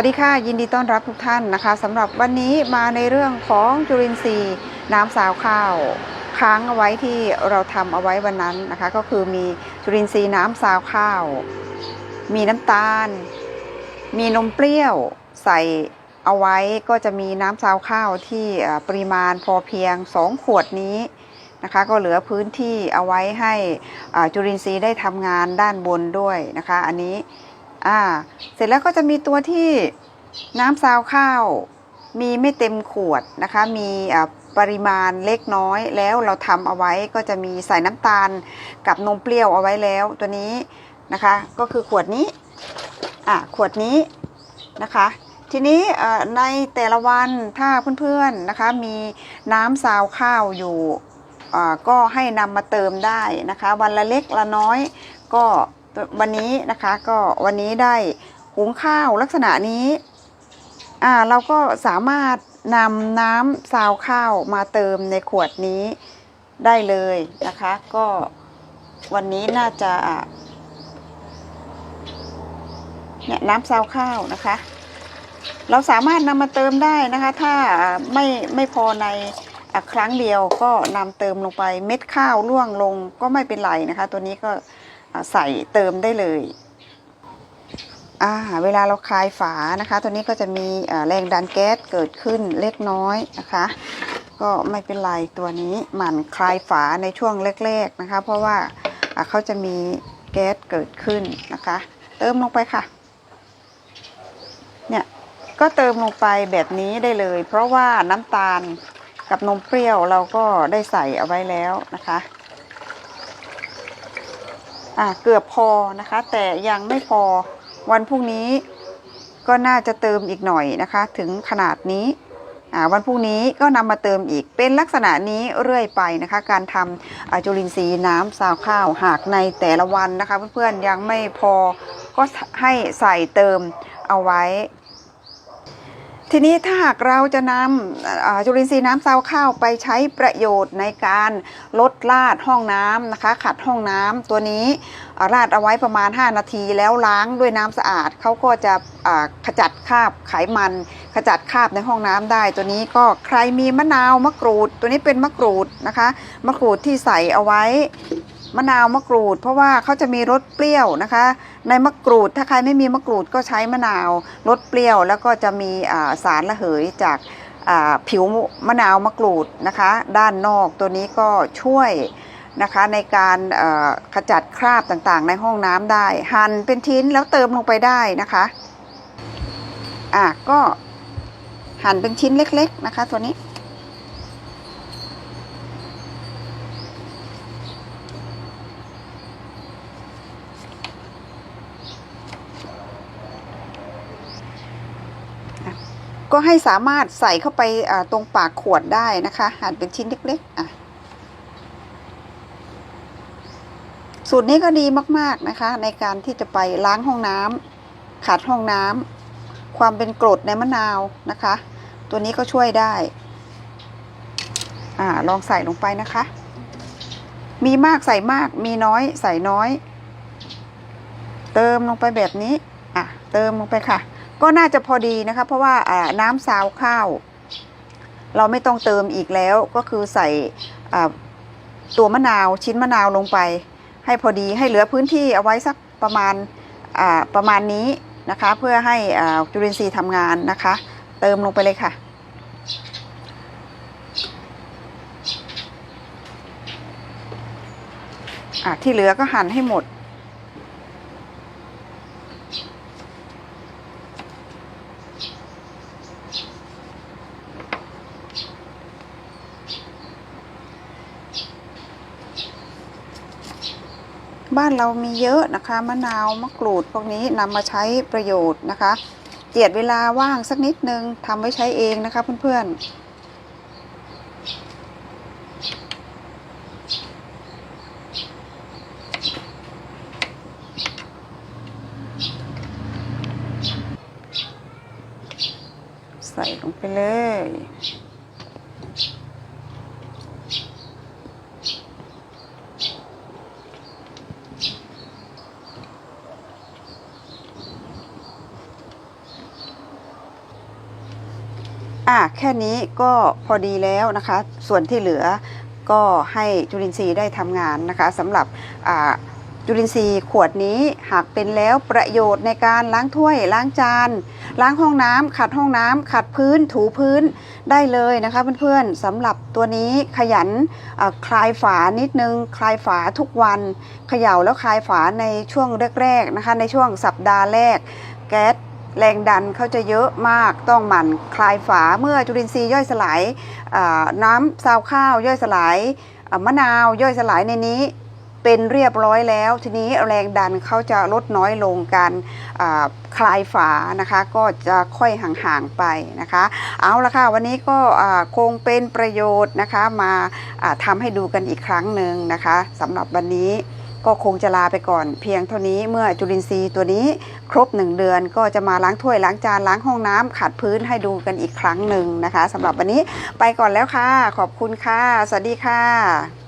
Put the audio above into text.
วัสดีค่ะ ยินดีต้อนรับทุกท่านนะคะสำหรับวันนี้มาในเรื่องของจุลินทรีย์ น้ำสาวข้าว ค้างเอาไว้ที่เราทำเอาไว้วันนั้นนะคะ ก็คือมีจุลินทรีย์น้ำสาวข้าว มีน้ำตาล มีนมเปรี้ยวใส่เอาไว้ก็จะมีน้ำซาวข้าวที่ปริมาณพอเพียง 2 ขวดนี้นะคะ ก็เหลือพื้นที่เอาไว้ให้จุลินทรีย์ได้ทำงานด้านบนด้วยนะคะ อันนี้ อ่า เสร็จแล้วก็จะมีตัวที่น้ำซาวข้าว มีไม่เต็มขวดนะคะ มีอ่าปริมาณเล็กน้อยแล้วเราทำเอาไว้ก็จะมีใส่น้ำตาลกับนมเปรี้ยวเอาไว้แล้วตัวนี้นะคะ ก็คือขวดนี้อะขวดนี้นะคะ ทีนี้อ่อในแต่ละวันถ้าเพื่อนๆนะคะมีน้ำซาวข้าวอยู่อ่าก็ให้นำมาเติมได้นะคะ วันละเล็กละน้อยก็ วันนี้นะคะก็วันนี้ได้หุงข้าวลักษณะนี้อ่าเราก็สามารถนำน้ำซาวข้าวมาเติมในขวดนี้ได้เลยนะคะ ก็วันนี้น่าจะเนี่ยน้ำซาวข้าวนะคะ เราสามารถนำมาเติมได้นะคะ ถ้าไม่ไม่พอในอครั้งเดียวก็นำเติมลงไปเม็ดข้าวล่วงลงก็ไม่เป็นไรนะคะ ตัวนี้ก็ ใส่เติมได้เลยอ่าเวลาเราคลายฝานะคะ ตัวนี้ก็จะมีแรงดันแก๊สเกิดขึ้นเล็กน้อยนะคะ ก็ไม่เป็นไรตัวนี้หมั่นคลายฝาในช่วงแรกๆนะคะ เพราะว่าเขาจะมีแก๊สเกิดขึ้นนะคะ เติมลงไปค่ะ เนี่ยก็เติมลงไปแบบนี้ได้เลย เพราะว่าน้ำตาลกับนมเปรี้ยวเราก็ได้ใส่เอาไว้แล้วนะคะ อะเกือบพอนะคะ แต่ยังไม่พอวันพรุ่งนี้ก็น่าจะเติมอีกหน่อยนะคะ ถึงขนาดนี้วันพรุ่งนี้ก็นำมาเติมอีกเป็นลักษณะนี้เรื่อยไปนะคะ การทำอ่าจุลินทรีย์น้ำซาวข้าวหากในแต่ละวันนะคะ เพื่อนๆยังไม่พอก็ให้ใส่เติมเอาไว้ ทีนี้ถ้าหากเราจะนำจุลินทรีย์น้ำซาวข้าวไปใช้ประโยชน์ในการลดลาดห้องน้ำนะคะ ขัดห้องน้ำตัวนี้อ่าราดเอาไว้ประมาณ 5 นาทีแล้วล้างด้วยน้ำสะอาดเขาก็จะขจัดคราบไขมัน ขจัดคราบในห้องน้ำได้ ตัวนี้ก็ใครมีมะนาวมะกรูด ตัวนี้เป็นมะกรูดนะคะ มะกรูดที่ใส่เอาไว้ มะนาวมะกรูด เพราะว่าเขาจะมีรสเปรี้ยวนะคะ ในมะกรูดถ้าใครไม่มีมะกรูดก็ใช้มะนาวรสเปรี้ยว แล้วก็จะมีสารระเหยจากผิวมะนาวมะกรูดนะคะ ด้านนอกตัวนี้ก็ช่วยนะคะในการขจัดคราบต่างๆ ในห้องน้ำได้ หั่นเป็นชิ้นแล้วเติมลงไปได้นะคะอะก็หั่นเป็นชิ้นเล็ก ๆ นะคะ ตัวนี้ ก็ให้สามารถใส่เข้าไปตรงปากขวดได้นะคะ หั่นเป็นชิ้นเล็กๆอะสูตรนี้ก็ดีมากๆนะคะ ในการที่จะไปล้างห้องน้ำขัดห้องน้ำความเป็นกรดในมะนาวนะคะ ตัวนี้ก็ช่วยได้อ่าลองใส่ลงไปนะคะ มีมากใส่มากมีน้อยใส่น้อย เติมลงไปแบบนี้อะเติมลงไปค่ะ ก็น่าจะพอดีนะคะ เพราะว่าน้ำซาวข้าว เราไม่ต้องเติมอีกแล้วก็คือใส่ตัวมะนาวชิ้นมะนาวลงไป ให้พอดีให้เหลือพื้นที่เอาไว้สักประมาณประมาณนี้นะคะ เพื่อให้จุลินทรีย์ทำงานนะคะ เติมลงไปเลยค่ะ ที่เหลือก็หั่นให้หมด บ้านเรามีเยอะนะคะ มะนาวมะกรูดพวกนี้นำมาใช้ประโยชน์นะคะ เจียดเวลาว่างสักนิดนึงทำไว้ใช้เองนะคะเพื่อนๆใส่ลงไปเลย อะแค่นี้ก็พอดีแล้วนะคะ ส่วนที่เหลือก็ให้จุลินทรีย์ได้ทำงานนะคะสำหรับอ่าจุลินทรีย์ขวดนี้หากเป็นแล้วประโยชน์ในการล้างถ้วย ล้างจาน ล้างห้องน้ำขัดห้องน้ำขัดพื้นถูพื้นได้เลยนะคะเพื่อนๆสำหรับตัวนี้ขยันคลายฝานิดนึง คลายฝาทุกวันเขย่าแล้วคลายฝาในช่วงแรกๆนะคะในช่วงสัปดาห์แรกแก๊ส แรงดันเขาจะเยอะมากต้องหมั่นคลายฝาเมื่อจุลินทรีย์ย่อยสลายน้ำซาวข้าวย่อยสลายมะนาวย่อยสลายในนี้เป็นเรียบร้อยแล้ว ทีนี้แรงดันเขาจะลดน้อยลงการคลายฝานะคะก็จะค่อยห่างๆไปนะคะ เอาละค่ะวันนี้ก็คงเป็นประโยชน์นะคะมาอ่าทำให้ดูกันอีกครั้งหนึ่งนะคะสำหรับวันนี้ ก็คงจะลาไปก่อน เพียงเท่านี้เมื่อจุลินทรีย์ตัวนี้ครบ 1 เดือนก็จะมาล้างถ้วยล้างจานล้างห้องน้ำขัดพื้นให้ดูกันอีกครั้งหนึ่งนะคะสำหรับวันนี้ไปก่อนแล้วค่ะ ขอบคุณค่ะ สวัสดีค่ะ